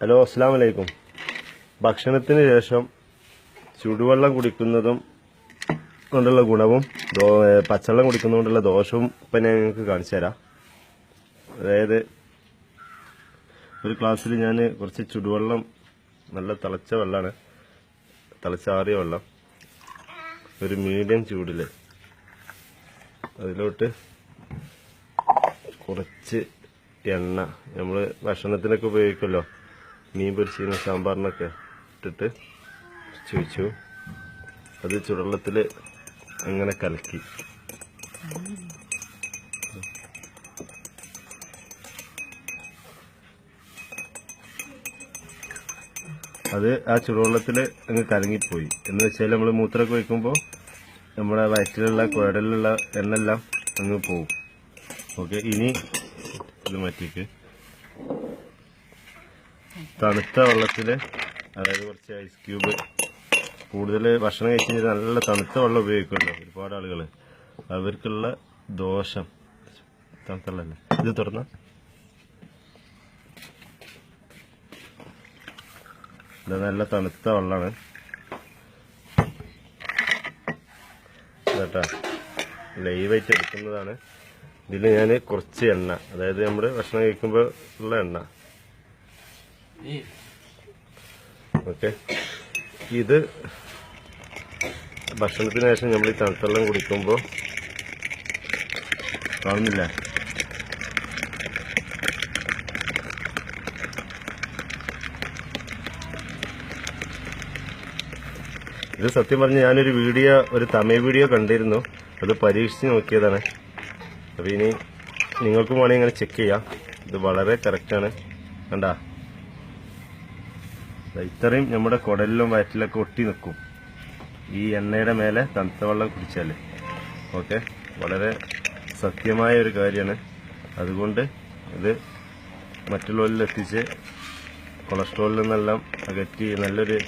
Hello അസ്സാം വലൈക്കും ഭക്ഷണത്തിന് ശേഷം ചുടുവെള്ളം കുടിക്കുന്നതും കൊണ്ടുള്ള ഗുണവും പച്ചവെള്ളം കുടിക്കുന്നതുകൊണ്ടുള്ള ദോഷവും ഇപ്പം ഞാൻ നിങ്ങൾക്ക് കാണിച്ചു തരാം. അതായത് ഒരു ക്ലാസ്സിൽ ഞാൻ കുറച്ച് ചുടുവെള്ളം നല്ല തിളച്ച വെള്ളമാണ്. തിളച്ചാറിയ വെള്ളം. ഒരു മീഡിയം ചൂടിൽ അതിലോട്ട് കുറച്ച് എണ്ണ. നമ്മൾ ഭക്ഷണത്തിനൊക്കെ ഉപയോഗിക്കുമല്ലോ? മീൻ പൊരിച്ചിരുന്ന സാമ്പാറിനൊക്കെ ഇട്ടിട്ട് വെച്ചു അത് ചുടള്ളത്തിൽ അങ്ങനെ കലക്കി. അത് ആ ചുടുവെള്ളത്തിൽ അങ്ങ് കലങ്ങിപ്പോയി. എന്ന് വെച്ചാൽ നമ്മൾ മൂത്രമൊക്കെ വയ്ക്കുമ്പോൾ നമ്മുടെ വയറ്റിലുള്ള കുഴലിലുള്ള എണ്ണെല്ലാം അങ്ങ് പോകും ഓക്കെ ഇനി ഇത് മാറ്റിക്ക് തണുത്ത വെള്ളത്തിൽ അതായത് കുറച്ച് ഐസ് ക്യൂബ് കൂടുതൽ ഭക്ഷണം കഴിച്ച് നല്ല തണുത്ത വെള്ളം ഉപയോഗിക്കുമല്ലോ ഒരുപാട് ആളുകൾ അവർക്കുള്ള ദോഷം തണുത്ത വെള്ളമല്ലേ ഇത് തുറന്ന. ഇത് നല്ല തണുത്ത വെള്ളമാണ് കേട്ടാ ലൈവായിട്ട് എടുക്കുന്നതാണ്. ഇതിൽ ഞാൻ കുറച്ച് എണ്ണ അതായത് നമ്മൾ ഭക്ഷണം കഴിക്കുമ്പോൾ ഉള്ള എണ്ണ. ഓക്കെ. ഇത് ഭക്ഷണത്തിന് ശേഷം നമ്മൾ ഈ തണുത്തെള്ളം കുടിക്കുമ്പോൾ കാണുന്നില്ല. ഇത് സത്യം പറഞ്ഞ് ഞാനൊരു വീഡിയോ ഒരു തമിഴ് വീഡിയോ കണ്ടിരുന്നു. അത് പരീക്ഷിച്ച് നോക്കിയതാണ്. അപ്പോൾ ഇനി നിങ്ങൾക്കും വേണമെങ്കിൽ ഇങ്ങനെ ചെക്ക് ചെയ്യാം. ഇത് വളരെ കറക്റ്റാണ് കണ്ടാ? ഇത്രയും നമ്മുടെ കുടലിലും വയറ്റിലൊക്കെ ഒട്ടി നിൽക്കും ഈ എണ്ണയുടെ മേലെ തണുത്ത വെള്ളം കുടിച്ചാൽ ഓക്കെ? വളരെ സത്യമായ ഒരു കാര്യമാണ്. അതുകൊണ്ട് ഇത് മറ്റുള്ളവരിൽ എത്തിച്ച് കൊളസ്ട്രോളിൽ നിന്നെല്ലാം അകറ്റി നല്ലൊരു